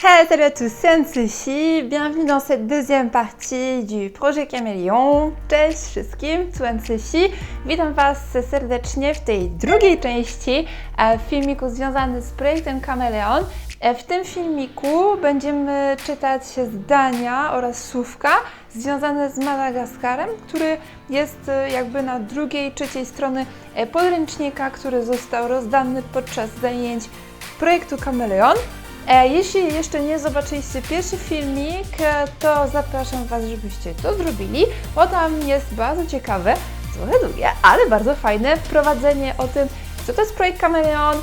Hey, salut à tous, c'est Anne-Sophie. Bienvenue dans cette deuxième partie du projet Caméléon. Cześć wszystkim, tu Anne-Sophie. Witam Was serdecznie w tej drugiej części e, filmiku związanym z projektem Kameleon. E, W tym filmiku będziemy czytać zdania oraz słówka związane z Madagaskarem, który jest e, jakby na drugiej, trzeciej strony podręcznika, który został rozdany podczas zajęć projektu Kameleon. E, Jeśli jeszcze nie zobaczyliście pierwszy filmik, e, to zapraszam Was, żebyście to zrobili, bo tam jest bardzo ciekawe, trochę długie, ale bardzo fajne wprowadzenie o tym, co to jest projekt Kameleon,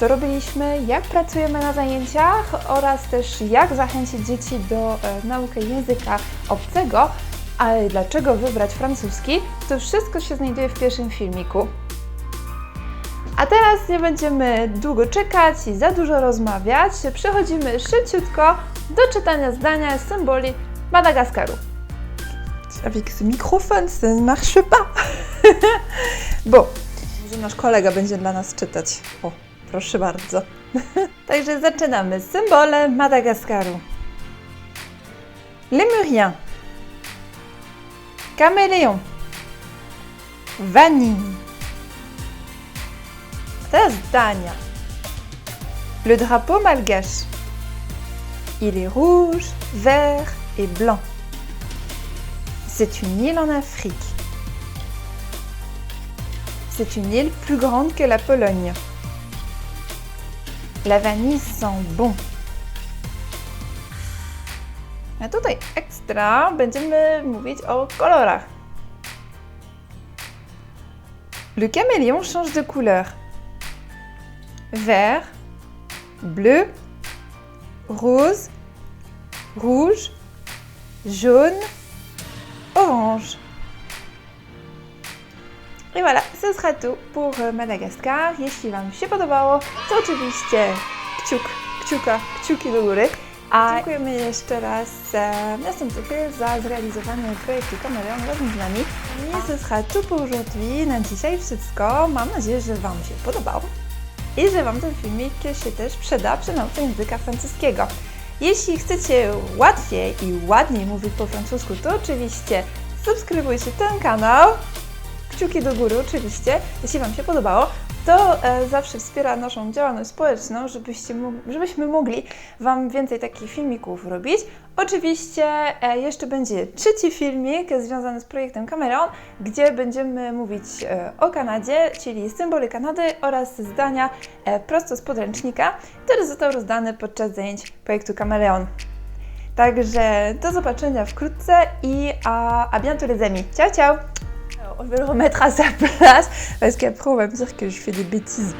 co robiliśmy, jak pracujemy na zajęciach oraz też jak zachęcić dzieci do e, nauki języka obcego, ale dlaczego wybrać francuski, to wszystko się znajduje w pierwszym filmiku. A teraz nie będziemy długo czekać i za dużo rozmawiać. Przechodzimy szybciutko do czytania zdania z symboli Madagaskaru. Avec ce microphone, ça ne marche pas. bon, może nasz kolega będzie dla nas czytać. O, proszę bardzo. Także zaczynamy. Symbole Madagaskaru. Lémurien. Caméléon. Vanille. Le drapeau malgache. Il est rouge, vert et blanc. C'est une île en Afrique. C'est une île plus grande que la Pologne. La vanille sent bon. Będziemy mówić o kolorach. Le caméléon change de couleur. Vert, bleu, rose, rouge, jaune, orange. I voilà, ce sera tout pour. Jeśli Wam się podobało, to oczywiście kciuk, kciuka, kciuki do góry. A dziękujemy jeszcze raz e, Tychy za zrealizowanie projektu Kameleon razem z nami. I ce sera tout pour aujourd'hui. Na dzisiaj wszystko. Mam nadzieję, że Wam się podobało i że Wam ten filmik się też przyda przy nauce języka francuskiego. Jeśli chcecie łatwiej i ładniej mówić po francusku, to oczywiście subskrybujcie ten kanał. Kciuki do góry oczywiście, jeśli Wam się podobało. To e, zawsze wspiera naszą działalność społeczną, żebyście, żebyśmy mogli Wam więcej takich filmików robić. Oczywiście e, jeszcze będzie trzeci filmik związany z projektem Cameron, gdzie będziemy mówić e, o Kanadzie, czyli symbole Kanady oraz zdania e, prosto z podręcznika, który został rozdany podczas zajęć projektu Kameleon. Także do zobaczenia wkrótce i à, à bientôt les amis. Ciao ciao On va le remettre à sa place parce qu'après on va me dire que je fais des bêtises.